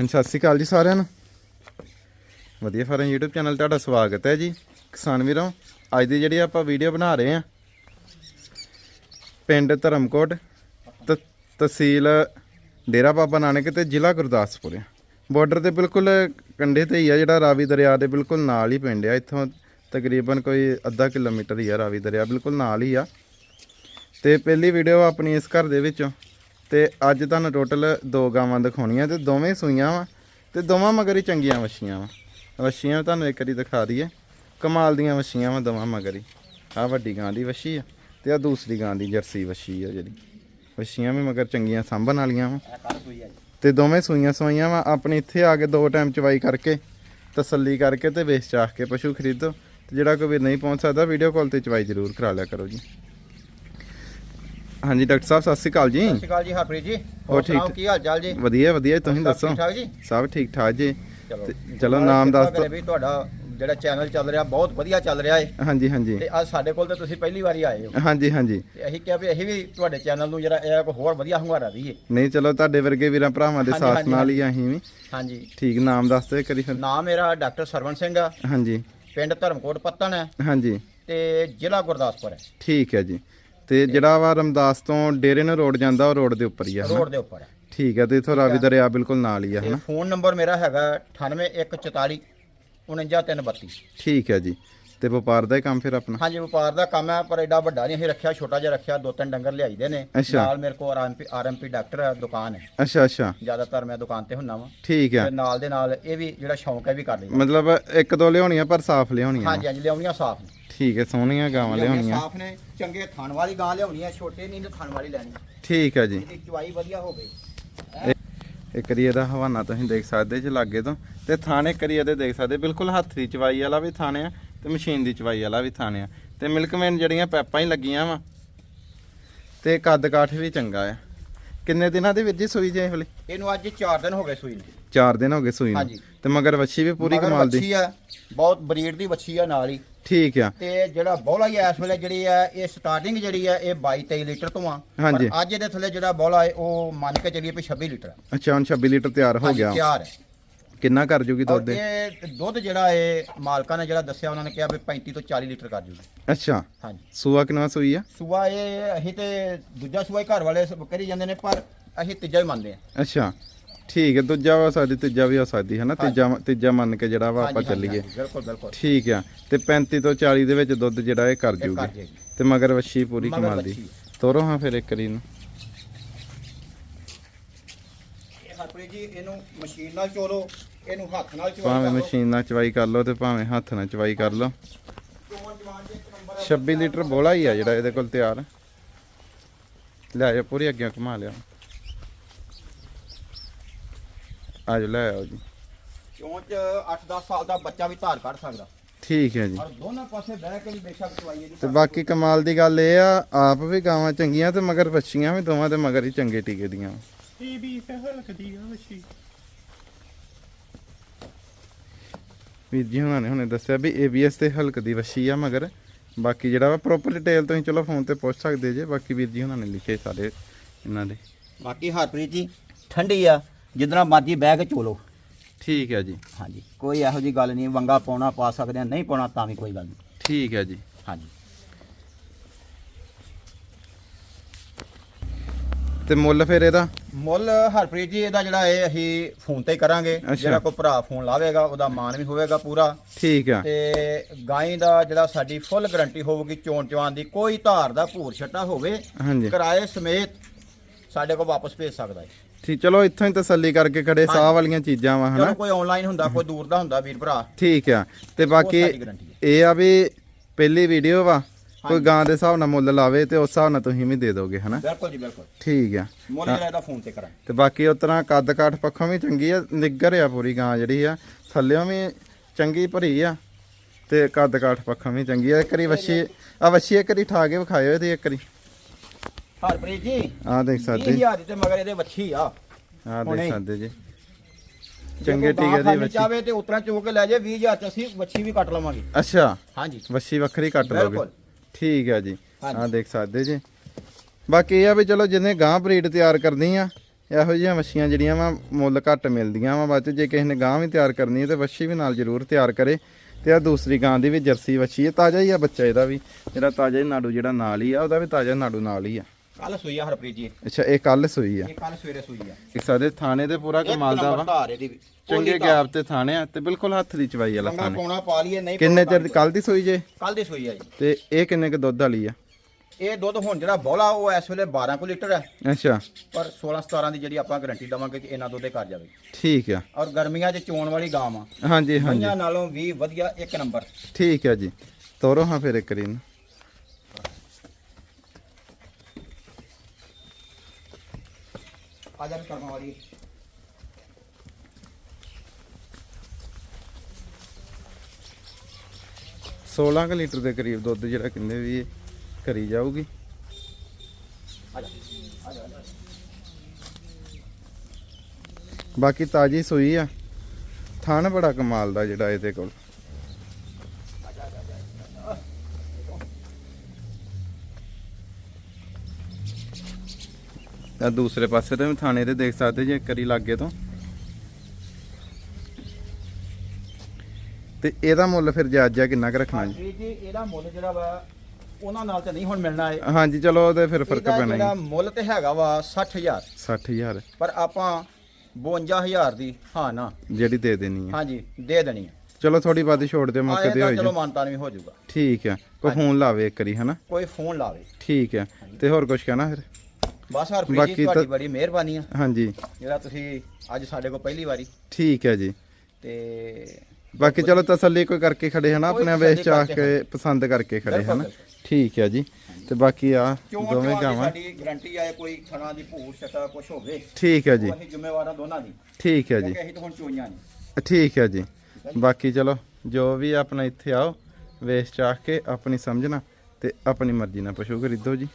ਹਾਂਜੀ, ਸਤਿ ਸ਼੍ਰੀ ਅਕਾਲ ਜੀ ਸਾਰਿਆਂ ਨੂੰ। ਵਧੀਆ ਫਾਰਮ YouTube ਚੈਨਲ ਤੁਹਾਡਾ ਸਵਾਗਤ ਹੈ ਜੀ। ਕਿਸਾਨ ਵੀਰੋ, ਅੱਜ ਦੀ ਜਿਹੜੀ ਆਪਾਂ ਵੀਡੀਓ ਬਣਾ ਰਹੇ ਆ ਪਿੰਡ ਧਰਮਕੋਟ, ਤ- ਤਹਿਸੀਲ ਡੇਰਾ ਬਾਬਾ ਨਾਨਕ ਤੇ ਜ਼ਿਲ੍ਹਾ ਗੁਰਦਾਸਪੁਰ ਆ ਬਾਰਡਰ ਤੇ ਬਿਲਕੁਲ ਕੰਢੇ ਤੇ ਹੀ ਆ ਜਿਹੜਾ ਰਾਵੀ ਦਰਿਆ ਦੇ ਬਿਲਕੁਲ ਨਾਲ ਹੀ ਪਿੰਡ ਆ। ਇੱਥੋਂ ਤਕਰੀਬਨ ਕੋਈ ਅੱਧਾ ਕਿਲੋਮੀਟਰ ਹੀ ਆ ਰਾਵੀ ਦਰਿਆ, ਬਿਲਕੁਲ ਨਾਲ ਹੀ ਆ। ਤੇ ਪਹਿਲੀ ਵੀਡੀਓ ਆਪਣੀ ਇਸ ਘਰ ਦੇ ਵਿੱਚੋਂ ਤੇ ਅੱਜ ਤੁਹਾਨੂੰ ਟੋਟਲ ਦੋ ਗਾਵਾਂ ਦਿਖਾਉਣੀਆਂ ਤੇ ਦੋਵੇਂ ਸੂਈਆਂ ਵਾ ਤੇ ਦੋਵਾਂ ਮਗਰ ਹੀ ਚੰਗੀਆਂ ਵਛੀਆਂ ਵਾ। ਵਛੀਆਂ ਤੁਹਾਨੂੰ ਇੱਕ ਵਾਰੀ ਦਿਖਾ ਦਈਏ। ਕਮਾਲ ਦੀਆਂ ਵਛੀਆਂ ਵਾ ਦੋਵਾਂ ਮਗਰ ਹੀ। ਆ ਵੱਡੀ ਗਾਂ ਦੀ ਵਛੀ ਆ ਤੇ ਆ ਦੂਸਰੀ ਗਾਂ ਦੀ ਜਰਸੀ ਵਛੀ ਆ ਜਿਹੜੀ। ਵਛੀਆਂ ਵੀ ਮਗਰ ਚੰਗੀਆਂ ਸਾਂਭਣ ਵਾਲੀਆਂ ਵਾ। ਤੇ ਦੋਵੇਂ ਸੂਈਆਂ ਸਵਾਈਆਂ ਵਾ। ਆਪਣੇ ਇੱਥੇ ਆ ਕੇ ਦੋ ਟਾਈਮ ਚਵਾਈ ਕਰਕੇ, ਤਸੱਲੀ ਕਰਕੇ ਤੇ ਵੇਚ ਚਾਹ ਕੇ ਪਸ਼ੂ ਖਰੀਦੋ। ਤੇ ਜਿਹੜਾ ਕੋਈ ਨਹੀਂ ਪਹੁੰਚ ਸਕਦਾ, ਵੀਡੀਓ ਕਾਲ ਤੇ ਚਵਾਈ ਜ਼ਰੂਰ ਕਰਾ ਲਿਆ ਕਰੋ ਜੀ। ਹਾਂਜੀ ਡਾਕਟਰ ਸਾਹਿਬ ਸਤਿ ਸ਼੍ਰੀ ਅਕਾਲ ਜੀ। ਸਤਿ ਸ਼੍ਰੀ ਅਕਾਲ ਜੀ ਹਰਪ੍ਰੀਤ ਜੀ। ਹੋਰ ਠੀਕ ਸੁਣਾਓ ਕੀ ਹਾਲ ਚਾਲ ਜੀ? ਵਧੀਆ ਵਧੀਆ ਤੁਸੀਂ ਸਭ ਦੱਸੋ? ਠੀਕ ਠਾਕ ਜੀ? ਸਭ ਠੀਕ ਠਾਕ ਜੀ। ਚਲੋ ਤੇ ਚਲੋ ਨਾਮ ਦੱਸ ਕਰੇ ਵੀ ਤੁਹਾਡਾ ਜਿਹੜਾ ਚੈਨਲ ਚੱਲ ਰਿਹਾ ਬਹੁਤ ਵਧੀਆ ਚੱਲ ਰਿਹਾ ਹੈ ਹਾਂਜੀ ਹਾਂਜੀ। ਤੇ ਅੱਜ ਸਾਡੇ ਕੋਲ ਤਾਂ ਤੁਸੀਂ ਪਹਿਲੀ ਵਾਰੀ ਆਏ ਹੋ। ਹਾਂਜੀ ਹਾਂਜੀ। ਤੇ ਅਸੀਂ ਕਿਹਾ ਵੀ ਅਸੀਂ ਵੀ ਤੁਹਾਡੇ ਚੈਨਲ ਨੂੰ ਜਿਹੜਾ ਇਹ ਕੋਈ ਹੋਰ ਵਧੀਆ ਹੰਗਾਰਾ ਦਈਏ। ਨਹੀਂ ਚਲੋ ਤੁਹਾਡੇ ਵਰਗੇ ਵੀਰਾਂ ਭਰਾਵਾਂ ਦੇ ਹਾਂਜੀ, ਸਾਥ ਹਾਂਜੀ, ਨਾਲ ਹੀ ਅਸੀਂ ਵੀ। ਹਾਂਜੀ। ਠੀਕ ਨਾਮ ਦੱਸ ਦਿਓ ਕਰੀ ਫਿਰ। ਨਾਮ ਮੇਰਾ ਡਾਕਟਰ ਸਰਵਣ ਸਿੰਘ ਆ। ਹਾਂਜੀ। ਪਿੰਡ ਧਰਮਕੋਟ ਪੱਤਣ ਹੈ ਹਾਂਜੀ। ਤੇ ਜ਼ਿਲ੍ਹਾ ਗੁਰਦਾਸਪੁਰ ਹੈ ਠੀਕ ਹੈ ਜੀ। ਤੇ ਜਿਹੜਾ ਵਾ ਰਮਦਾਸ ਤੋਂ ਡੇਰੇ ਨੂੰ ਰੋਡ ਜਾਂਦਾ ਉਹ ਰੋਡ ਦੇ ਉੱਪਰ ਹੀ ਆ ਹਨਾ? ਰੋਡ ਦੇ ਉੱਪਰ। ਹੈ ਠੀਕ ਹੈ ਤੇ ਇਥੋਂ ਰਾਵੀ ਦਰਿਆ ਬਿਲਕੁਲ ਨਾਲ ਹੀ ਆ ਤੇ ਹਨਾ? ਫੋਨ ਨੰਬਰ ਮੇਰਾ ਹੈਗਾ 98144 49332 ਠੀਕ ਹੈ ਜੀ। ਤੇ ਵਪਾਰ ਦਾ ਹੀ ਕੰਮ ਫਿਰ ਆਪਣਾ? ਹਾਂਜੀ ਵਪਾਰ ਦਾ ਕੰਮ ਹੈ ਪਰ ਐਡਾ ਵੱਡਾ ਨਹੀਂ ਅਸੀਂ ਰੱਖਿਆ ਛੋਟਾ ਜਿਹਾ ਰੱਖਿਆ ਦੋ ਤਿੰਨ ਡੰਗਰ ਲਿਆਈਦੇ ਨੇ। ਅੱਛਾ। ਨਾਲ ਮੇਰੇ ਕੋਲ ਆਰਐਮਪੀ ਆਰਐਮਪੀ ਡਾਕਟਰ ਹੈ ਦੁਕਾਨ ਹੈ। ਅੱਛਾ ਅੱਛਾ। ਜ਼ਿਆਦਾਤਰ ਮੈਂ ਦੁਕਾਨ ਤੇ ਹੁੰਨਾ ਵਾਂ। ਠੀਕ ਹੈ। ਤੇ ਨਾਲ ਦੇ ਨਾਲ ਇਹ ਵੀ ਜਿਹੜਾ ਸ਼ੌਂਕ ਹੈ ਵੀ ਕਰ ਲਈਦਾ। ਮਤਲਬ ਇੱਕ ਦੋ ਲਿਆਉਣੀਆਂ ਪਰ ਸਾਫ਼ ਲਿਆਉਣੀਆਂ। ਹਾਂਜੀ ਹਾਂਜੀ ਲਿਆਉਣੀਆਂ ਸਾਫ਼ ਨੇ। ਠੀਕ ਹੈ ਸੋਹਣੀਆਂ ਗਾਵਾਂ ਲਿਆਉਣੀਆਂ। ਸਾਫ਼ ਨੇ ਚੰਗੇ ਥਣ ਵਾਲੀ ਗਾਂ ਲਿਆਉਣੀ ਹੈ ਛੋਟੇ ਨਹੀਂ ਤੇ ਥਣ ਵਾਲੀ ਲੈਣੀ। ਠੀਕ ਹੈ ਜੀ। ਚੁਆਈ ਵਧੀਆ ਹੋਵੇ। ਇੱਕ ਵਾਰੀ ਇਹਦਾ ਹਵਾਨਾ ਤੁਸੀਂ ਦੇਖ ਸਕਦੇ ਜੇ ਲਾਗੇ ਤੋਂ। ਤੇ ਥਾਣੇ ਕਰੀ ਇਹਦੇ ਦੇਖ ਸਕਦੇ ਬਿਲਕੁਲ ਹੱਥ ਦੀ ਚਵਾਈ ਵਾਲਾ ਵੀ ਥਾਣੇ ਆ ਤੇ ਮਸ਼ੀਨ ਦੀ ਚਵਾਈ ਵਾਲਾ ਵੀ ਥਾਣੇ ਆ। ਤੇ ਮਿਲਕਮੈਨ ਜਿਹੜੀਆਂ ਪੈਪਾਂ ਹੀ ਲੱਗੀਆਂ ਵਾ ਤੇ ਕੱਦ ਕਾਠ ਵੀ ਚੰਗਾ ਆ। ਕਿੰਨੇ ਦਿਨਾਂ ਦੀ ਜੀ ਸੂਈ ਜੇ ਇਹ ਵਾਲੀ? ਇਹਨੂੰ ਅੱਜ 4 ਦਿਨ ਹੋ ਗਏ ਸੂਈ ਨੂੰ। 4 ਦਿਨ ਹੋ ਗਏ ਸੂਈ ਨੂੰ। ਹਾਂਜੀ। ਤੇ ਮਗਰ ਵੱਛੀ ਵੀ ਪੂਰੀ ਮਗਰ ਕਮਾਲ ਦੀ। ਵੱਛੀ ਆ ਬਹੁਤ ਬਰੀਡ ਦੀ ਵੱਛੀ ਆ ਨਾਲ ਹੀ। ਠੀਕ ਆ। ਤੇ ਜਿਹੜਾ ਬੋਲਾ ਹੀ ਆ ਇਸ ਵੇਲੇ ਜਿਹੜੀ ਆ ਇਹ ਸਟਾਰਟਿੰਗ ਜਿਹੜੀ ਆ ਇਹ 22 23 ਲੀਟਰ ਤੋਂ ਆ। ਹਾਂਜੀ। ਪਰ ਅੱਜ ਇਹਦੇ ਥੱਲੇ ਜਿਹੜਾ ਬੋਲਾ ਹੈ ਉਹ ਮੰਨ ਕੇ ਚੱਲੀਏ ਵੀ 26 ਲੀਟਰ ਆ। ਅੱਛਾ ਹੁਣ 26 ਲੀਟਰ ਤਿਆਰ ਹੋ ਹਾਂਜੀ, ਗਿਆ ਤਿਆਰ ਹੈ। ਕਿੰਨਾ ਕਰ ਜੂਗੀ ਔਰ ਦੁੱਧ ਦੇ ਇਹ? ਦੁੱਧ ਜਿਹੜਾ ਇਹ ਮਾਲਕਾਂ ਨੇ ਜਿਹੜਾ ਦੱਸਿਆ ਉਹਨਾਂ ਨੇ ਕਿਹਾ ਵੀ 35 ਤੋਂ 40 ਲੀਟਰ ਕਰ ਜੂਗੀ। ਅੱਛਾ। ਹਾਂਜੀ। ਸੂਆ ਕਿੰਨਾ ਸੂਈ ਆ? ਸੂਆ ਇਹ ਅਸੀਂ ਤੇ ਦੂਜਾ ਸੂਆ ਹੀ ਘਰ ਵਾਲੇ ਸ- ਕਰੀ ਜਾਂਦੇ ਨੇ ਪਰ ਅਸੀਂ ਤੀਜਾ ਹੀ ਮੰਨਦੇ ਆ। ਅੱਛਾ। ਠੀਕ ਹੈ ਦੂਜਾ ਵਾ ਸਾਡੀ ਤੀਜਾ ਵੀ ਹੋ ਸਕਦੀ ਹੈ ਨਾ ਤੀਜਾ ਤੀਜਾ ਮੰਨ ਕੇ ਜਿਹੜਾ ਵਾ ਆਪਾਂ ਚੱਲੀਏ। ਹਾਂਜੀ, ਬਿਲਕੁਲ ਬਿਲਕੁਲ। ਠੀਕ ਆ ਤੇ 35 ਤੋਂ 40 ਦੇ ਵਿੱਚ ਦੁੱਧ ਜਿਹੜਾ ਇਹ ਕਰ ਜੂਗੀ। ਤੇ ਮਗਰ ਵੱਛੀ ਪੂਰੀ ਕਮਾਲ ਦੀ। ਤੋਰੋ ਹਾਂ ਫਿਰ ਇੱਕ ਰੀ ਨੂੰ। ਇਹ ਹਰਪ੍ਰੀਤ ਜੀ ਇਹਨੂੰ ਮਸ਼ੀਨ ਨਾਲ ਚੋਲੋ ਇਹਨੂੰ ਹੱਥ ਨਾਲ ਚੋਲੋ ਭਾਵੇਂ ਮਸ਼ੀਨ ਨਾਲ ਚਵਾਈ ਕਰ ਲਓ ਤੇ ਭਾਵੇਂ ਹੱਥ ਨਾਲ ਚਵਾਈ ਕਰ ਲਓ। 26 ਲੀਟਰ ਬੋਲਾ ਹੀ ਆ ਜਿਹੜਾ ਇਹਦੇ ਕੋਲ ਤਿਆਰ। ਲੈ ਜਾ ਪੂਰੀ ਅੱਗੇ ਘੁਮਾ ਲਿਆ। ਆਜੋ ਲੈ ਆਓ ਜੀ। ਚੋਂਚ 8-10 ਸਾਲ ਦਾ ਬੱਚਾ ਵੀ ਧਾਰ ਕੱਢ ਸਕਦਾ? ਠੀਕ ਹੈ ਜੀ। ਔਰ ਦੋਨਾਂ ਪਾਸੇ ਬਹਿ ਕੇ ਵੀ ਬੇਸ਼ੱਕ ਚਵਾਈਏ ਦੀ ਤੇ ਬਾਕੀ ਕਮਾਲ ਦੀ ਗੱਲ ਇਹ ਆ ਆਪ ਵੀ ਗਾਵਾਂ ਚੰਗੀਆਂ ਤੇ ਮਗਰ ਬੱਚੀਆਂ ਵੀ ਦੋਵਾਂ ਦੇ ਮਗਰ ਹੀ ਚੰਗੇ ਟੀਕੇ ਦੀਆਂ। ਇਹ ਵੀ ਹਲਕਦੀ ਆ ਮੱਛੀ ਵੀਰ ਜੀ ਹੁਣਾਂ ਨੇ ਹੁਣੇ ਦੱਸਿਆ ਵੀ ABS ਤੇ ਹਲਕ ਦੀ ਵਸ਼ੀ ਆ ਮਗਰ। ਬਾਕੀ ਜਿਹੜਾ ਵਾ ਪ੍ਰੋਪਰ ਡਿਟੇਲ ਤੁਸੀਂ ਚਲੋ ਫੋਨ ਤੇ ਪੁੱਛ ਸਕਦੇ ਜੇ। ਬਾਕੀ ਵੀਰ ਜੀ ਹੁਣਾਂ ਨੇ ਲਿਖੇ ਸਾਰੇ ਇਹਨਾਂ ਦੇ। ਬਾਕੀ ਹਰਪ੍ਰੀਤ ਜੀ ਠੰਡੀ ਆ। ਜਿੱਦਣਾ ਮਰਜ਼ੀ ਬਹਿ ਕੇ ਚੋਲੋ ਠੀਕ ਹੈ ਜੀ। ਹਾਂਜੀ ਕੋਈ ਇਹੋ ਜੀ ਗੱਲ ਨਹੀਂ ਵੰਗਾ ਪਾਉਣਾ ਪਾ ਸਕਦੇ ਆ ਨਹੀਂ ਪਾਉਣਾ ਤਾਂ ਵੀ ਕੋਈ ਗੱਲ ਨਹੀਂ। ਠੀਕ ਹੈ ਜੀ। ਹਾਂਜੀ। ਤੇ ਮੁੱਲ ਫਿਰ ਇਹਦਾ? ਮੁੱਲ ਹਰਪ੍ਰੀਤ ਜੀ ਇਹਦਾ ਜਿਹੜਾ ਇਹ ਅਸੀਂ ਫੋਨ ਤੇ ਹੀ ਕਰਾਂਗੇ। ਅੱਛਾ। ਜਿਹੜਾ ਕੋਈ ਭਰਾ ਫੋਨ ਲਾਵੇਗਾ ਉਹਦਾ ਮਾਨ ਵੀ ਹੋਵੇਗਾ ਪੂਰਾ। ਠੀਕ ਆ। ਤੇ ਗਾਂ ਦਾ ਜਿਹੜਾ ਸਾਡੀ ਫੁੱਲ ਗਾਰੰਟੀ ਹੋਊਗੀ ਚੋਣ ਚਵਾਨ ਦੀ ਕੋਈ ਧਾਰ ਦਾ ਭੂਰ ਛੱਟਾ ਹੋਵੇ ਹਾਂਜੀ। ਕਿਰਾਏ ਸਮੇਤ ਸਾਡੇ ਕੋਲ ਵਾਪਸ ਭੇਜ ਸਕਦਾ ਹੈ। ਠੀਕ ਚਲੋ ਇੱਥੋਂ ਹੀ ਤਸੱਲੀ ਕਰਕੇ ਖੜੇ ਸਾਹ ਵਾਲੀਆਂ ਚੀਜ਼ਾਂ ਵਾ ਚਲੋ ਹਨਾ? ਕੋਈ ਆਨਲਾਈਨ ਹੁੰਦਾ ਕੋਈ ਦੂਰ ਦਾ ਹੁੰਦਾ ਵੀਰ ਭਰਾ। ਠੀਕ ਆ ਤੇ ਬਾਕੀ ਸਾਡੀ guarantee ਹੈ। ਇਹ ਆ ਵੀ ਪਹਿਲੀ ਵੀਡੀਓ ਵਾ ਕੋਈ ਗਾਂ ਦੇ ਹਿਸਾਬ ਨਾਲ ਮੁੱਲ ਲਾਵੇ ਤੇ ਉਸ ਹਿਸਾਬ ਨਾਲ ਤੁਸੀਂ ਵੀ ਦੇ ਦੋਗੇ ਹਨਾ? ਬਿਲਕੁਲ ਜੀ ਬਿਲਕੁਲ। ਠੀਕ ਆ। ਮੁੱਲ ਜਿਹੜਾ ਇਹਦਾ ਫੋਨ ਤੇ ਕਰਾਂਗੇ। ਤੇ ਬਾਕੀ ਉਸ ਤਰ੍ਹਾਂ ਕੱਦ ਕਾਠ ਪੱਖੋਂ ਵੀ ਚੰਗੀ ਆ ਨਿੱਗਰ ਆ ਪੂਰੀ ਗਾਂ ਜਿਹੜੀ ਆ ਥੱਲਿਓਂ ਵੀ ਚੰਗੀ ਭਰੀ ਆ ਤੇ ਕੱਦ ਕਾਠ ਪੱਖੋਂ ਵੀ ਚੰਗੀ ਆ। ਇੱਕ ਵਾਰੀ ਵੱਛੀ ਆ ਵੱਛੀ ਇੱਕ ਵਾਰੀ ਠਾ ਕੇ ਵਿਖਾਇਓ ਇਹਦੀ ਇੱਕ ਵਾਰੀ। ਹਰਪ੍ਰੀਤ ਜੀ। ਆ ਦੇਖ ਸਕਦੇ ਜੀ 20000 ਦੀ ਤੇ ਮਗਰ ਇਹਦੇ ਵੱਛੀ ਆ। ਆ ਦੇਖ। ਸਕਦੇ ਜੀ। ਚੰਗੇ ਟੀਕੇ ਦੀ ਵੱਛੀ। ਚਾਵੇ ਤੇ ਉਤਰਾ ਚੋ ਕੇ ਲੈ ਜੇ 20000 ਚ ਅਸੀਂ ਵੱਛੀ ਵੀ ਕੱਟ ਲਵਾਂਗੇ। ਅੱਛਾ। ਹਾਂਜੀ। ਵੱਛੀ ਵੱਖਰੀ ਕੱਟ ਲਓਗੇ। ਠੀਕ ਆ ਜੀ। ਆ ਦੇਖ ਸਕਦੇ ਜੀ। ਬਾਕੀ ਇਹ ਆ ਵੀ ਚਲੋ ਜਿੰਨੇ ਗਾਂ ਬਰੀਡ ਤਿਆਰ ਕਰਨੀ ਆ ਇਹੋ ਜਿਹੀਆਂ ਵੱਛੀਆਂ ਜਿਹੜੀਆਂ ਵਾ ਮੁੱਲ ਘੱਟ ਮਿਲਦੀਆਂ ਵਾ। ਬਾਅਦ ਜੇ ਕਿਸੇ ਨੇ ਗਾਂ ਵੀ ਤਿਆਰ ਕਰਨੀ ਹੈ ਤੇ ਵੱਛੀ ਵੀ ਨਾਲ ਜ਼ਰੂਰ ਤਿਆਰ ਕਰੇ। ਤੇ ਆ ਦੂਸਰੀ ਗਾਂ ਦੀ ਵੀ ਜਰਸੀ ਵੱਛੀ ਹੈ ਤਾਜ਼ਾ ਹੀ ਆ ਬੱਚਾ ਇਹਦਾ ਵੀ। ਜਿਹੜਾ ਤਾਜ਼ਾ ਹੀ ਨਾੜੂ ਜਿਹੜਾ ਨਾਲ ਹੀ ਆ ਉਹਦਾ ਵੀ ਤਾਜ਼ਾ ਨਾੜੂ ਨਾਲ ਹੀ ਆ। ਕੱਲ ਸੂਈ ਆ ਹਰਪ੍ਰੀਤ ਜੀ। ਅੱਛਾ ਇਹ ਕੱਲ ਸੂਈ ਆ? ਇਹ ਕੱਲ ਸਵੇਰੇ ਸੂਈ ਆ। ਇੱਕ ਸਾਡੇ ਥਾਣੇ ਤੇ ਪੂਰਾ ਕਮਾਲ ਦਾ ਵਾ। ਧਾਰ ਇਹਦੀ ਵੀ। ਚੰਗੇ ਗੈਪ ਤੇ ਥਾਣੇ ਆ ਤੇ ਬਿਲਕੁਲ ਹੱਥ ਦੀ ਚਵਾਈ ਵਾਲਾ ਲੰਗਾ ਥਾਣੇ। ਪਾਉਣਾ ਪਾ ਲਈਏ ਨਹੀਂ ਕਿੰਨੇ ਚਿਰ ਕੱਲ ਦੀ ਸੂਈ ਜੇ? ਕੱਲ ਦੀ ਸੂਈ ਆ ਜੀ। ਤੇ ਇਹ ਕਿੰਨੇ ਕ ਦੁੱਧ ਵਾਲੀ ਆ? ਇਹ ਦੁੱਧ ਹੁਣ ਜਿਹੜਾ ਬੋਲਾ ਉਹ ਇਸ ਵੇਲੇ 12 ਕੁ ਲੀਟਰ ਹੈ ਅੱਛਾ। ਪਰ 16 17 ਦੀ ਜਿਹੜੀ ਆਪਾਂ ਗਾਰੰਟੀ ਦਵਾਂਗੇ ਕਿ ਇਹਨਾਂ ਦੁੱਧ ਕਰ ਜਾਵੇ। ਠੀਕ ਆ। ਔਰ ਗਰਮੀਆਂ 'ਚ ਚੋਣ ਵਾਲੀ ਗਾਂ ਆ ਹਾਂਜੀ ਹਾਂਜੀ। ਨਾਲੋਂ ਵੀ ਵਧੀਆ ਇੱਕ ਨੰਬਰ। ਠੀਕ ਆ ਜੀ। ਤੋਰੋ ਹਾਂ ਫਿਰ ਇੱਕ ਰੀਨ ਜਾ ਵੀ ਕਰਮਾਂ ਵਾਲੀ 16 ਕੁ ਲੀਟਰ ਦੇ ਕਰੀਬ ਦੁੱਧ ਜਿਹੜਾ ਕਿੰਨੇ ਵੀ ਇਹ ਕਰੀ ਜਾਊਗੀ? ਆ ਜਾ ਆ ਜਾ, ਆ ਜਾ। ਬਾਕੀ ਤਾਜੀ ਸੂਈ ਆ। ਥਣ ਬੜਾ ਕਮਾਲ ਦਾ ਜਿਹੜਾ ਇਹਦੇ ਕੋਲ। ਆ ਦੂਸਰੇ ਪਾਸੇ ਤੇ ਵੀ ਥਾਣੇ ਤੇ ਦੇਖ ਸਕਦੇ ਜੇ ਕਰੀ ਲੱਗੇ ਤੋਂ। ਤੇ ਇਹਦਾ ਮੁੱਲ ਫਿਰ ਜਾਇਜ਼ਾ ਕਿੰਨਾ ਕੁ ਰੱਖਣਾ ਜੀ? ਜੀ ਜੀ ਇਹਦਾ ਮੁੱਲ ਜਿਹੜਾ ਵਾ ਉਹਨਾਂ ਨਾਲ ਤੇ ਨਹੀਂ ਹੁਣ ਮਿਲਣਾ ਹੈ ਹਾਂਜੀ ਚਲੋ ਉਹਦੇ ਫਿਰ ਫ਼ਰਕ ਇਹਦਾ ਪੈਣਾ ਜਿਹੜਾ ਜੀ ਮੁੱਲ ਤੇ ਹੈਗਾ ਵਾ 60000 60000 ਪਰ ਆਪਾਂ 52000 ਦੀ ਹਾਂ ਨਾ। ਜਿਹੜੀ ਦੇ ਦੇਣੀ ਹੈ ਹਾਂਜੀ ਦੇ ਦੇਣੀ ਹੈ ਚਲੋ ਥੋੜੀ ਬਾਦੀ ਛੋੜ ਦੇ ਮੌਕੇ ਆਏ ਤੇ ਤਾਂ ਹੋਈ ਚਲੋ ਜੀ ਮਾਨਤਾਨ ਵੀ ਹੋ ਜਾਊਗਾ। ਠੀਕ ਆ ਕੋਈ ਫੋਨ ਲਾਵੇ ਇੱਕ ਵਾਰੀ ਹਨਾ? ਕੋਈ ਫੋਨ ਲਾਵੇ। ਠੀਕ ਆ ਤੇ ਹੋਰ ਕੁਝ ਕਹਿਣਾ ਫਿਰ? ਬਸ ਹਰਪ੍ਰੀਤ ਬਾਕੀ ਜੀ ਤਾਂ- ਤੁਹਾਡੀ ਬੜੀ ਮਿਹਰਬਾਨੀ ਆ। ਹਾਂਜੀ। ਜਿਹੜਾ ਤੁਸੀਂ ਅੱਜ ਸਾਡੇ ਕੋਲ ਪਹਿਲੀ ਵਾਰੀ। ਠੀਕ ਹੈ ਜੀ। ਤੇ ਬਾਕੀ ਚਲੋ ਤਸੱਲੀ ਕੋਈ ਕਰਕੇ ਖੜੇ ਹਨਾ ਕੋਈ ਆਪਣੇ ਤਸੱਲੀ ਵੇਚ ਚਾਹ ਕਰਕੇ ਕੇ ਪਸੰਦ ਕਰਕੇ ਖੜੇ ਬਿਲਕੁਲ, ਹਨਾ। ਠੀਕ ਹੈ ਜੀ। ਤੇ ਬਾਕੀ ਆ ਕਿਉਂ ਦੋਵੇਂ ਕਿਉਂ ਗਾਵਾਂ। ਸਾਡੀ ਗਾਰੰਟੀ ਆਏ ਕੋਈ ਖਣਾ ਦੀ ਭੂਰ ਛਟਾ ਕੁਝ ਹੋਵੇ ਠੀਕ ਹੈ ਜੀ। ਉਹ ਅਸੀਂ ਜ਼ਿੰਮੇਵਾਰਾਂ ਦੋਨਾਂ ਦੀ। ਠੀਕ ਹੈ ਜੀ। ਕਿਉਂਕਿ ਅਸੀਂ ਤਾਂ ਹੁਣ ਚੋਈਆਂ ਨਹੀਂ ਠੀਕ ਹੈ ਜੀ। ਬਾਕੀ ਚਲੋ ਜੋ ਵੀ ਆਪਣਾ ਇੱਥੇ ਆਓ ਵੇਚ ਚਾਹ ਕੇ ਆਪਣੀ ਸਮਝਣਾ ਤੇ ਆਪਣੀ ਮਰਜ਼ੀ ਨਾਲ ਪਸ਼ੂ ਖਰੀਦੋ ਜੀ।